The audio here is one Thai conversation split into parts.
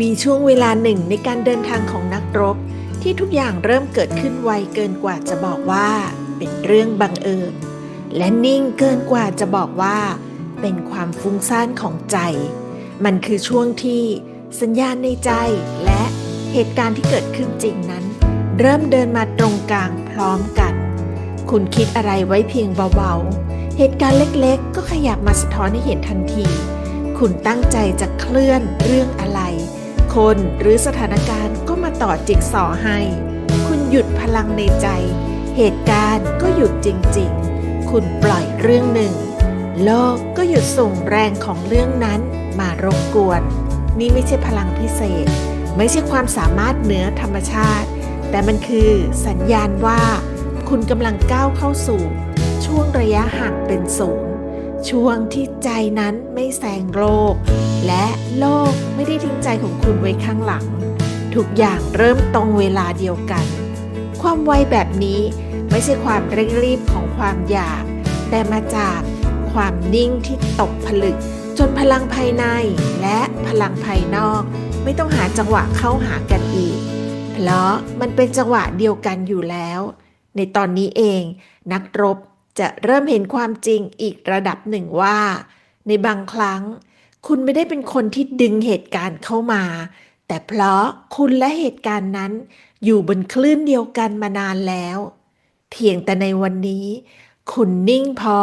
มีช่วงเวลาหนึ่งในการเดินทางของนักรบ ที่ทุกอย่างเริ่มเกิดขึ้นไวเกินกว่าจะบอกว่า เป็นเรื่องบังเอิญ และนิ่งเกินกว่าจะบอกว่า เป็นความฟุ้งซ่านของใจ มันคือช่วงที่สัญญาณในใจและเหตุการณ์ที่เกิดขึ้นจริงนั้น เริ่มเดินมาตรงกลางพร้อมกัน คุณคิดอะไรไว้เพียงเบาๆ เหตุการณ์เล็กๆ ก็ขยับมาสะท้อนให้เห็นทันที คุณตั้งใจจะเคลื่อนเรื่องอะไร คนหรือสถานการณ์ก็มาต่อจิ๊กซอให้ คุณหยุดพลังในใจ เหตุการณ์ก็หยุดจริงๆ คุณปล่อยเรื่องหนึ่ง โลกก็หยุดส่งแรงของเรื่องนั้นมารบกวน นี่ไม่ใช่พลังพิเศษ ไม่ใช่ความสามารถเหนือธรรมชาติ แต่มันคือสัญญาณว่า คุณกำลังก้าวเข้าสู่ ช่วงระยะห่างเป็นศูนย์ ช่วงที่ใจนั้นไม่แซงโลก และโลกไม่ได้ทิ้งใจของคุณไว้ข้างหลัง ทุกอย่างเริ่มตรงเวลาเดียวกัน ความไวแบบนี้ไม่ใช่ความเร่งรีบของความอยาก แต่มาจากความนิ่งที่ตกผลึก จนพลังภายในและพลังภายนอก ไม่ต้องหาจังหวะเข้าหากันอีก เพราะมันเป็นจังหวะเดียวกันอยู่แล้ว ในตอนนี้เองนักรบ จะเริ่มเห็นความจริงอีกระดับหนึ่งว่า ในบางครั้ง คุณไม่ได้เป็นคนที่ดึงเหตุการณ์เข้ามา แต่เพราะคุณและเหตุการณ์นั้น อยู่บนคลื่นเดียวกันมานานแล้ว เพียงแต่ในวันนี้ คุณนิ่งพอ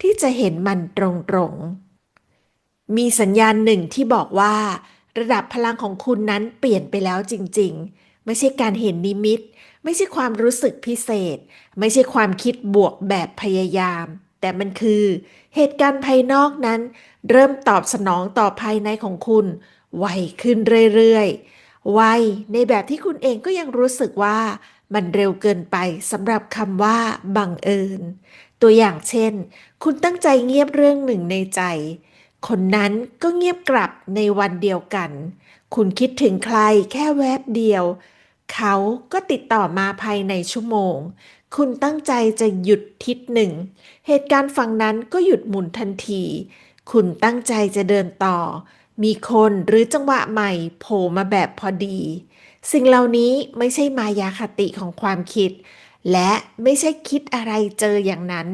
ที่จะเห็นมันตรงๆ มีสัญญาณหนึ่งที่บอกว่า ระดับพลังของคุณนั้นเปลี่ยนไปแล้วจริง ๆ ไม่ใช่การเห็นนิมิต ไม่ใช่ความรู้สึกพิเศษ ไม่ใช่ความคิดบวกแบบพยายาม แต่มันคือ เหตุการณ์ภายนอกนั้น เริ่มตอบสนองต่อภายในของคุณไวขึ้นเรื่อยๆไวในแบบที่คุณเองก็ยังรู้สึกว่ามันเร็วเกินไปสำหรับคำว่าบังเอิญ ตัวอย่างเช่น คุณตั้งใจเงียบเรื่องหนึ่งในใจ คนนั้นก็เงียบกลับในวันเดียวกัน คุณคิดถึงใครแค่แวบเดียว เขาก็ติดต่อมาภายในชั่วโมง คุณตั้งใจจะหยุดทิศหนึ่ง เหตุการณ์ฝั่งนั้นก็หยุดหมุนทันที คุณตั้งใจจะเดินต่อ มีคนหรือจังหวะใหม่โผล่มาแบบพอดี สิ่งเหล่านี้ไม่ใช่มายาคติของความคิด และไม่ใช่คิดอะไรเจออย่างนั้น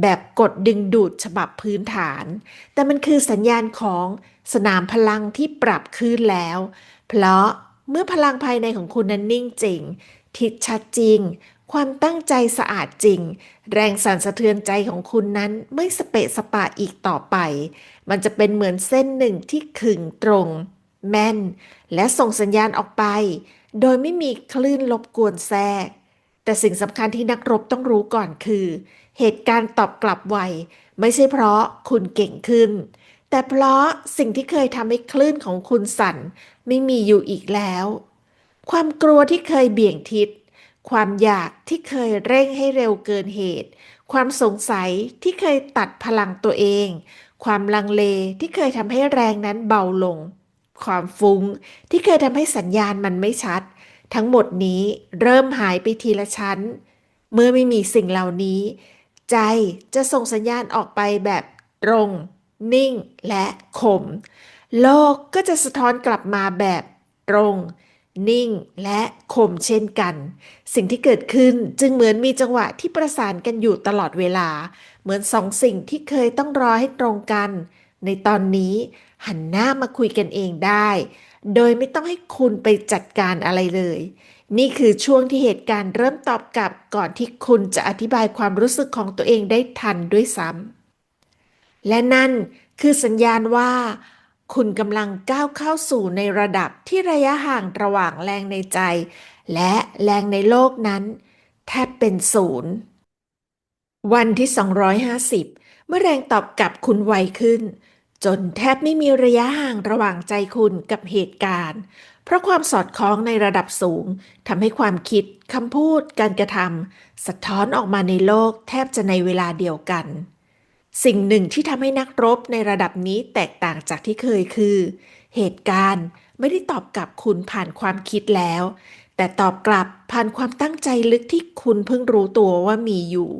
แบบกดดึงดูดฉบับพื้นฐาน แต่มันคือสัญญาณของสนามพลังที่ปรับขึ้นแล้ว เพราะ เมื่อพลังภายในของคุณนั้นนิ่งจริง ทิศชัดจริง ความตั้งใจสะอาดจริง แรงสั่นสะเทือนใจของคุณนั้นไม่สเปะสปะอีกต่อไป มันจะเป็นเหมือนเส้นหนึ่งที่ขึงตรง แม่น และส่งสัญญาณออกไป โดยไม่มีคลื่นรบกวนแทรก แต่สิ่งสำคัญที่นักรบต้องรู้ก่อนคือ เหตุการณ์ตอบกลับไวไม่ใช่เพราะคุณเก่งขึ้น แต่เพราะสิ่งที่เคยทำให้คลื่นของคุณสั่นไม่มีอยู่อีกแล้ว ความกลัวที่เคยเบี่ยงทิศ ความอยากที่เคยเร่งให้เร็วเกินเหตุ ความสงสัยที่เคยตัดพลังตัวเอง ความลังเลที่เคยทำให้แรงนั้นเบาลง ความฟุ้งที่เคยทำให้สัญญาณมันไม่ชัด ทั้งหมดนี้เริ่มหายไปทีละชั้น เมื่อไม่มีสิ่งเหล่านี้ ใจจะส่งสัญญาณออกไปแบบตรง นิ่งและคม โลกก็จะสะท้อนกลับมาแบบตรง นิ่งและคมเช่นกัน สิ่งที่เกิดขึ้นจึงเหมือนมีจังหวะที่ประสานกันอยู่ตลอดเวลา เหมือนสองสิ่งที่เคยต้องรอให้ตรงกัน ในตอนนี้หันหน้ามาคุยกันเองได้ โดยไม่ต้องให้คุณไปจัดการอะไรเลย นี่คือช่วงที่เหตุการณ์เริ่มตอบกลับก่อนที่คุณจะอธิบายความรู้สึกของตัวเองได้ทันด้วยซ้ำ และนั่นคือสัญญาณว่า คุณกำลังก้าวเข้าสู่ในระดับที่ระยะห่างระหว่างแรงในใจ และแรงในโลกนั้น แทบเป็นศูนย์วันที่ 250 เมื่อแรงตอบกลับคุณไวขึ้น จนแทบไม่มีระยะห่างระหว่างใจคุณกับเหตุการณ์ เพราะความสอดคล้องในระดับสูงทำให้ความคิดคำพูด การกระทำสะท้อนออกมาในโลกแทบจะในเวลาเดียวกัน สิ่งหนึ่งที่ทำให้นักรบในระดับนี้แตกต่างจากที่เคยคือ เหตุการณ์ไม่ได้ตอบกลับคุณผ่านความคิดแล้ว แต่ตอบกลับผ่านความตั้งใจลึกที่คุณเพิ่งรู้ตัวว่ามีอยู่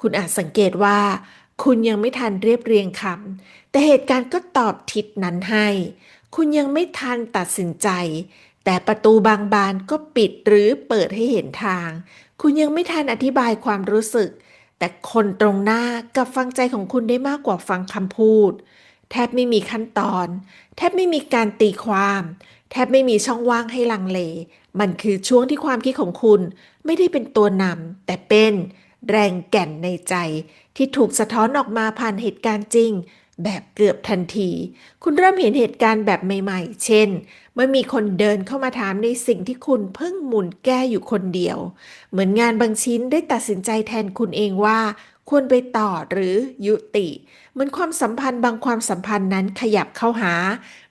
คุณอาจสังเกตว่า คุณยังไม่ทันเรียบเรียงคำแต่เหตุการณ์ก็ตอบทิศนั้นให้ คุณยังไม่ทันตัดสินใจ แต่ประตูบางบานก็ปิดหรือเปิดให้เห็นทาง คุณยังไม่ทันอธิบายความรู้สึก แต่คนตรงหน้ากับฟังใจของคุณได้มากกว่าฟังคำพูด แทบไม่มีขั้นตอน แทบไม่มีการตีความ แทบไม่มีช่องว่างให้ลังเล มันคือช่วงที่ความคิดของคุณไม่ได้เป็นตัวนำแต่เป็นแรงแก่นในใจที่ถูกสะท้อนออกมาผ่านเหตุการณ์จริง แบบเกือบทันที คุณเริ่มเห็นเหตุการณ์แบบใหม่ๆ เช่น เมื่อมีคนเดินเข้ามาถามในสิ่งที่คุณเพิ่งหมุนแก้อยู่คนเดียว เหมือนงานบางชิ้นได้ตัดสินใจแทนคุณเองว่า ควรไปต่อหรือยุติ เหมือนความสัมพันธ์บางความสัมพันธ์นั้นขยับเข้าหา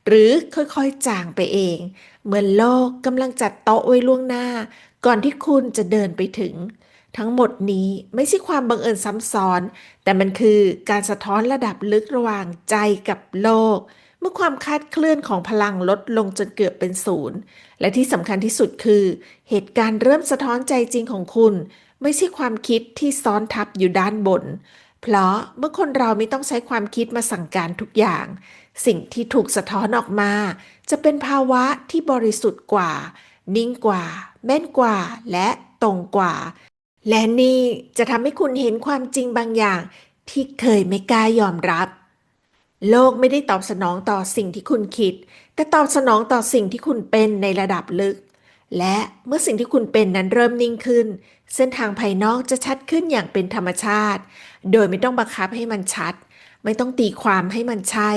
หรือค่อยๆจางไปเอง เหมือนโลกกำลังจัดโต๊ะไว้ล่วงหน้า ก่อนที่คุณจะเดินไปถึง ทั้งหมดนี้ไม่ใช่ความบังเอิญซ้ำซ้อน แต่มันคือการสะท้อนระดับลึกระหว่างใจกับโลก เมื่อความคาดเคลื่อนของพลังลดลงจนเกือบเป็นศูนย์ และที่สำคัญที่สุดคือ เหตุการณ์เริ่มสะท้อนใจจริงของคุณ ไม่ใช่ความคิดที่ซ้อนทับอยู่ด้านบน เพราะเมื่อคนเราไม่ต้องใช้ความคิดมาสั่งการทุกอย่าง สิ่งที่ถูกสะท้อนออกมา จะเป็นภาวะที่บริสุทธิ์กว่า นิ่งกว่า แม่นกว่า และตรงกว่า และนี่จะทำให้คุณเห็นความจริงบางอย่าง ที่เคยไม่กล้ายอมรับ โลกไม่ได้ตอบสนองต่อสิ่งที่คุณคิด แต่ตอบสนองต่อสิ่งที่คุณเป็นในระดับลึก และเมื่อสิ่งที่คุณเป็นนั้นเริ่มนิ่งขึ้น เส้นทางภายนอกจะชัดขึ้นอย่างเป็นธรรมชาติ โดยไม่ต้องบังคับให้มันชัด ไม่ต้องตีความให้มันใช่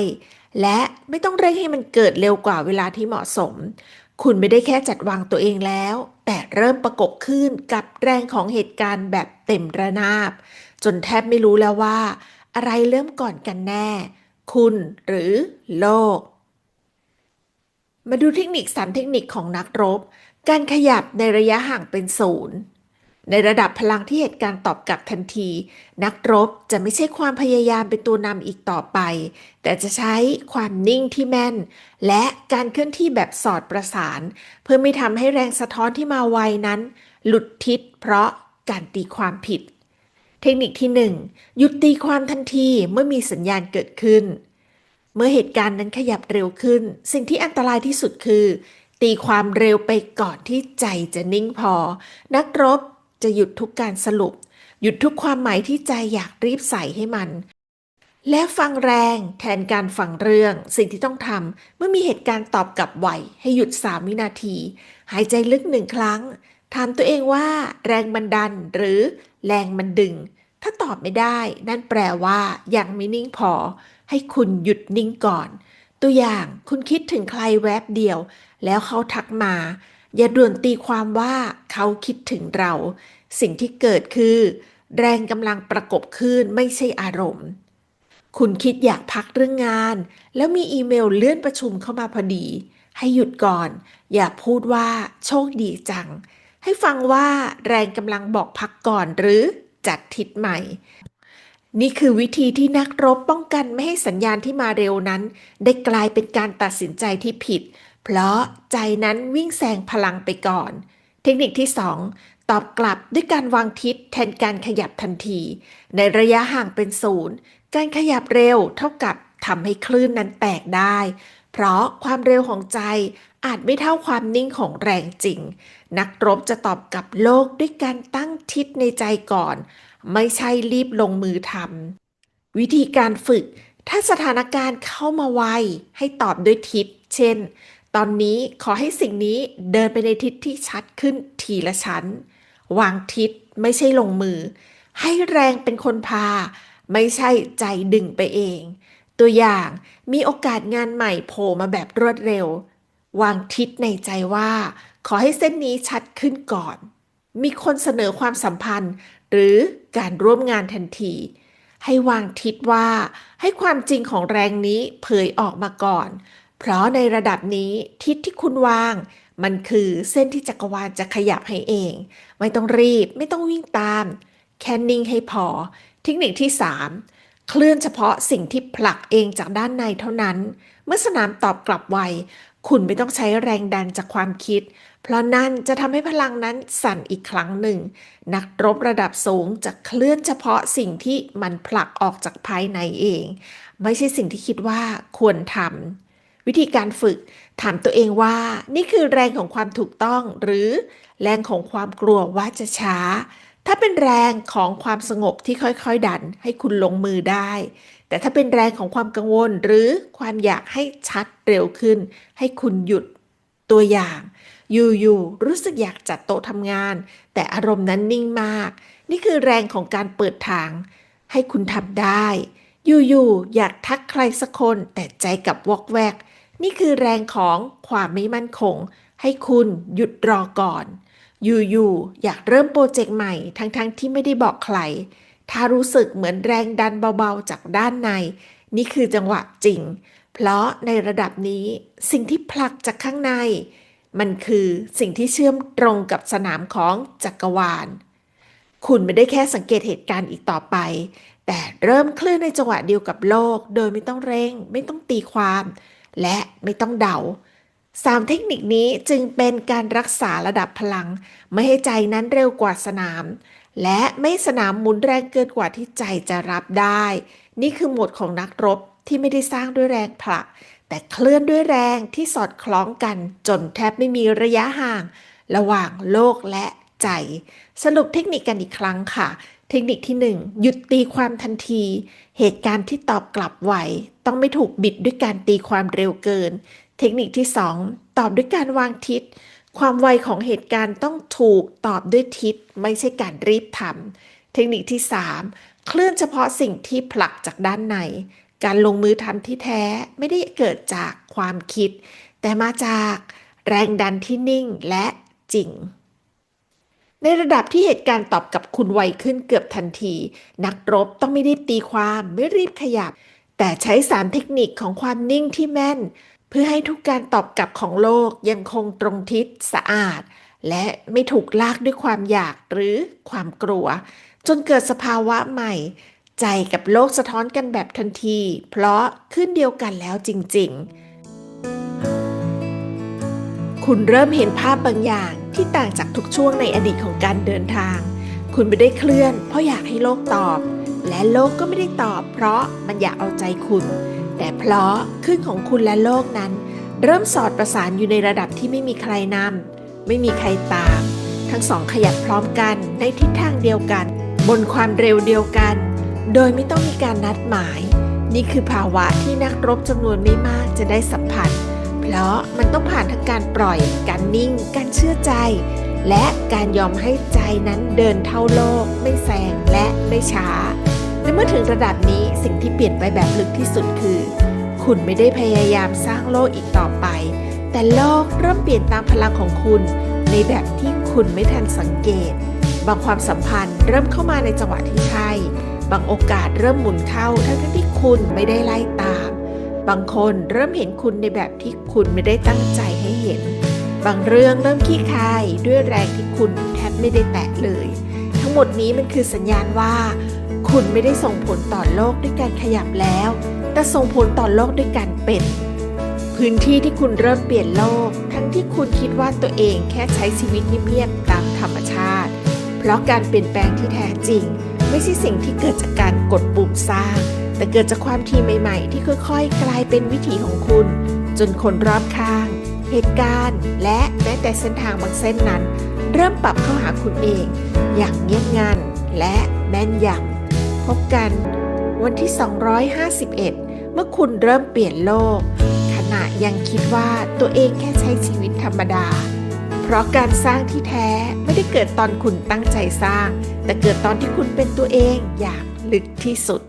และไม่ต้องเร่งให้มันเกิดเร็วกว่าเวลาที่เหมาะสม คุณไม่ได้แค่จัดวางตัวเองแล้ว แต่เริ่มประกบขึ้นกับแรงของเหตุการณ์แบบเต็มระนาบ จนแทบไม่รู้แล้วว่า อะไรเริ่มก่อนกันแน่ คุณหรือโลก มาดูเทคนิคสามเทคนิคของนักรบ การขยับในระยะห่างเป็นศูนย์ ในระดับพลังที่เหตุการณ์ตอบกลับทันที นักรบจะไม่ใช่ความพยายามเป็นตัวนำอีกต่อไป แต่จะใช้ความนิ่งที่แม่น และการเคลื่อนที่แบบสอดประสาน เพื่อไม่ทำให้แรงสะท้อนที่มาไวนั้น หลุดทิศเพราะการตีความผิด เทคนิคที่ 1 หยุดตีความทันทีเมื่อมีสัญญาณเกิดขึ้น เมื่อเหตุการณ์นั้นขยับเร็วขึ้น สิ่งที่อันตรายที่สุดคือตีความเร็วไปก่อนที่ใจจะนิ่งพอ นักรบ จะหยุดทุกการสรุป หยุดทุกความหมายที่ใจอยากรีบใส่ให้มัน และฟังแรงแทนการฟังเรื่องสิ่งที่ต้องทำเมื่อมีเหตุการณ์ตอบกลับไวให้หยุด 3 วินาที หายใจลึกหนึ่งครั้ง ถามตัวเองว่า แรงมันดันหรือแรงมันดึง ถ้าตอบไม่ได้ นั่นแปลว่ายังไม่นิ่งพอ ให้คุณหยุดนิ่งก่อน ตัวอย่างคุณคิดถึงใครแวบเดียว แล้วเขาทักมา อย่าด่วนตีความว่าเขาคิดถึงเรา สิ่งที่เกิดคือ แรงกำลังประกบขึ้นไม่ใช่อารมณ์ คุณคิดอยากพักเรื่องงาน แล้วมีอีเมลเลื่อนประชุมเข้ามาพอดี ให้หยุดก่อน อย่าพูดว่าโชคดีจัง ให้ฟังว่าแรงกำลังบอกพักก่อนหรือจัดทิศใหม่ นี่คือวิธีที่นักรบป้องกันไม่ให้สัญญาณที่มาเร็วนั้น ได้กลายเป็นการตัดสินใจที่ผิด เพราะใจนั้นวิ่งแซงพลังไปก่อน เทคนิคที่ 2 ตอบกลับด้วยการวางทิศแทนการขยับทันที ในระยะห่างเป็นศูนย์การขยับเร็วเท่ากับทำให้คลื่นนั้นแตกได้ เพราะความเร็วของใจอาจไม่เท่าความนิ่งของแรงจริง นักรบจะตอบกลับโลกด้วยการตั้งทิศในใจก่อน ไม่ใช่รีบลงมือทำวิธีการฝึก ถ้าสถานการณ์เข้ามาไวให้ตอบด้วยทิศ เช่น ตอนนี้ขอให้สิ่งนี้เดินไปในทิศที่ชัดขึ้นทีละชั้น วางทิศไม่ใช่ลงมือ ให้แรงเป็นคนพา ไม่ใช่ใจดึงไปเอง ตัวอย่างมีโอกาสงานใหม่โผล่มาแบบรวดเร็ว วางทิศในใจว่า ขอให้เส้นนี้ชัดขึ้นก่อน มีคนเสนอความสัมพันธ์ หรือการร่วมงานทันที ให้วางทิศว่า ให้ความจริงของแรงนี้เผยออกมาก่อน เพราะในระดับนี้ทิศที่คุณวาง มันคือเส้นที่จักรวาลจะขยับให้เอง ไม่ต้องรีบไม่ต้องวิ่งตาม แค่นิ่งให้พอ เทคนิคที่ 3 เคลื่อนเฉพาะสิ่งที่ผลักเองจากด้านในเท่านั้น เมื่อสนามตอบกลับไว คุณไม่ต้องใช้แรงดันจากความคิด เพราะนั่นจะทำให้พลังนั้นสั่นอีกครั้งหนึ่ง นักรบระดับสูงจะเคลื่อนเฉพาะสิ่งที่มันผลักออกจากภายในเอง ไม่ใช่สิ่งที่คิดว่าควรทำ วิธีการฝึก ถามตัวเองว่า นี่คือแรงของความถูกต้อง หรือแรงของความกลัวว่าจะช้า ถ้าเป็นแรงของความสงบที่ค่อยๆ ดันให้คุณลงมือได้ แต่ถ้าเป็นแรงของความกังวลหรือความอยากให้ชัดเร็วขึ้น ให้คุณหยุดตัวอย่าง อยู่ๆรู้สึกอยากจัดโต๊ะทำงาน แต่อารมณ์นั้นนิ่งมาก นี่คือแรงของการเปิดทาง ให้คุณทำได้อยู่ๆอยากทักใครสักคนแต่ใจกับวอกแวก นี่คือแรงของความไม่มั่นคง ให้คุณหยุดรอก่อน อยู่ๆอยากเริ่มโปรเจกต์ใหม่ทั้งๆที่ไม่ได้บอกใคร ถ้ารู้สึกเหมือนแรงดันเบาๆจากด้านใน นี่คือจังหวะจริง เพราะในระดับนี้สิ่งที่ผลักจากข้างใน มันคือสิ่งที่เชื่อมตรงกับสนามของจักรวาล คุณไม่ได้แค่สังเกตเหตุการณ์อีกต่อไปแต่เริ่มเคลื่อนในจังหวะเดียวกับโลก โดยไม่ต้องเร่ง ไม่ต้องตีความ และไม่ต้องเดาสามเทคนิคนี้จึงเป็นการรักษาระดับพลัง ไม่ให้ใจนั้นเร็วกว่าสนาม และไม่สนามหมุนแรงเกินกว่าที่ใจจะรับได้ นี่คือโหมดของนักรบที่ไม่ได้สร้างด้วยแรงผลัก แต่เคลื่อนด้วยแรงที่สอดคล้องกันจนแทบไม่มีระยะห่าง ระหว่างโลกและใจ สรุปเทคนิคกันอีกครั้งค่ะ เทคนิคที่ 1 หยุดตีความทันที เหตุการณ์ที่ตอบกลับไวต้องไม่ถูกบิดด้วยการตีความเร็วเกิน เทคนิคที่ 2 ตอบด้วยการวางทิศ ความไวของเหตุการณ์ต้องถูกตอบด้วยทิศ ไม่ใช่การรีบทำเทคนิคที่ 3 เคลื่อนเฉพาะสิ่งที่ผลักจากด้านใน การลงมือทำที่แท้ไม่ได้เกิดจากความคิด แต่มาจากแรงดันที่นิ่งและจริง ในระดับที่เหตุการณ์ตอบกับคุณไวขึ้นเกือบทันที นักรบต้องไม่รีบตีความไม่รีบขยับ แต่ใช้สามเทคนิคของความนิ่งที่แม่น เพื่อให้ทุกการตอบกลับของโลกยังคงตรงทิศสะอาด และไม่ถูกลากด้วยความอยากหรือความกลัว จนเกิดสภาวะใหม่ ใจกับโลกสะท้อนกันแบบทันที เพราะขึ้นเดียวกันแล้วจริง ๆ คุณเริ่มเห็นภาพบางอย่างที่ต่างจากทุกช่วงในอดีตของการเดินทาง คุณไม่ได้เคลื่อน เพราะอยากให้โลกตอบ และโลกก็ไม่ได้ตอบ เพราะมันอยากเอาใจคุณ แต่เพราะขึ้นของคุณและโลกนั้น เริ่มสอดประสานอยู่ในระดับที่ไม่มีใครนำไม่มีใครตาม ทั้งสองขยับพร้อมกันในทิศทางเดียวกัน บนความเร็วเดียวกัน โดยไม่ต้องมีการนัดหมาย นี่คือภาวะที่นักรบจำนวนไม่มากจะได้สัมผัส เพราะมันต้องผ่านทั้งการปล่อย การนิ่ง การเชื่อใจ และการยอมให้ใจนั้นเดินเท่าโลก ไม่แซงและไม่ช้า และเมื่อถึงระดับนี้สิ่งที่เปลี่ยนไปแบบลึกที่สุดคือ คุณไม่ได้พยายามสร้างโลกอีกต่อไป แต่โลกเริ่มเปลี่ยนตามพลังของคุณ ในแบบที่คุณไม่ทันสังเกต บางความสัมพันธ์เริ่มเข้ามาในจังหวะที่ใช่ บางโอกาสเริ่มหมุนเข้าทั้งที่คุณไม่ได้ไล่ตาม บางคนเริ่มเห็นคุณในแบบที่คุณไม่ได้ตั้งใจให้เห็น บางเรื่องเริ่มขี้คายด้วยแรงที่คุณแทบไม่ได้แตะเลย ทั้งหมดนี้มันคือสัญญาณว่า คุณไม่ได้ส่งผลต่อโลกด้วยการขยับแล้ว แต่ส่งผลต่อโลกด้วยการเป็น พื้นที่ที่คุณเริ่มเปลี่ยนโลก ทั้งที่คุณคิดว่าตัวเองแค่ใช้ชีวิตเงียบๆตามธรรมชาติ เพราะการเปลี่ยนแปลงที่แท้จริง ไม่ใช่สิ่งที่เกิดจากการกดปุ่มสร้าง แต่เกิดจากความทีใหม่ๆ ที่ค่อยๆ กลายเป็นวิถีของคุณ จนคนรอบข้าง เหตุการณ์ และแม้แต่เส้นทางบางเส้นนั้น เริ่มปรับเข้าหาคุณเอง อย่างเงียบงันและแม่นยำพบกัน วันที่ 251 เมื่อคุณเริ่มเปลี่ยนโลก ขณะยังคิดว่าตัวเองแค่ใช้ชีวิตธรรมดา เพราะการสร้างที่แท้ไม่ได้เกิดตอนคุณตั้งใจสร้าง แต่เกิดตอนที่คุณเป็นตัวเองอย่างลึกที่สุด